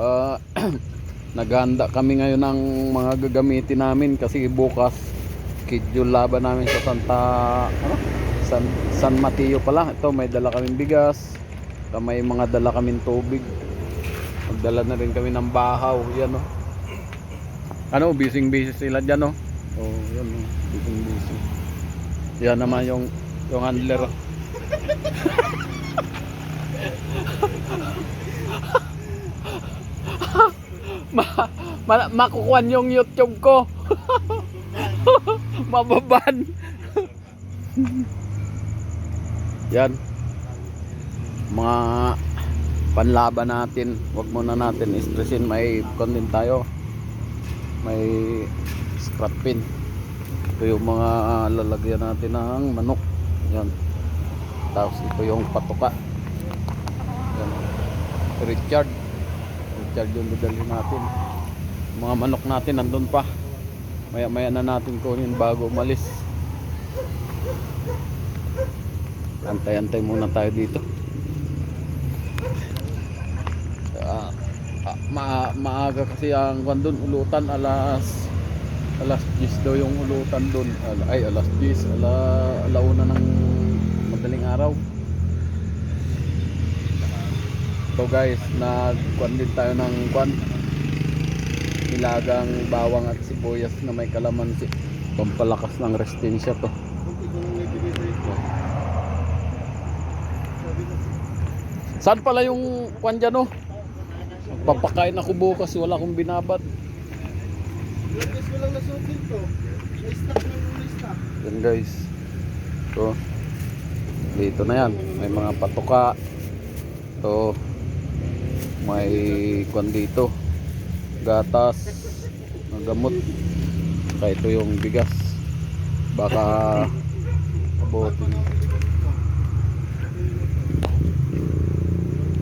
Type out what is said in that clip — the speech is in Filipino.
Ah, naghanda kami ngayon ng mga gagamitin namin kasi bukas schedule laban namin sa Santa ano? San, San Mateo pala. Ito may dala kaming bigas. Ito, may mga dala kaming tubig. Magdala na rin kami ng bahaw. Yan oh. Ano, busy busy sila diyan oh. Oh, yan oh. Busy busy. Yan naman yung yung handler. ma, ma makukuhan yung YouTube ko. Mababan. Yan. Mga panlaban natin. Huwag muna natin stressin. May content tayo. May scrap pin. Ito yung mga lalagyan natin ng manok. Yan. Tapos ito yung patuka. Yan. Richard. Richard yung dadalhin natin. Mga manok natin nandun pa. Maya maya na natin kunin bago umalis. Antay-antay muna tayo dito. Ah, ah, ma maaga kasi ang kwan ulutan alas alas 10 daw yung ulutan. Al- Ay alas 10, ala alauna ng madaling araw. So guys, nagkuan din tayo ng kwan. Nilagang bawang at sibuyas na may kalamansi. Pampalakas ng resistensya to. Saan pala yung kwan dyan oh? Papakain ako bukas, wala akong binabat. Lunes ko lang nasukin to. Yan guys. So, dito na yan. May mga patuka. To, may kwan dito. Gatas. Gamot. Saka ito yung bigas. Baka abutin.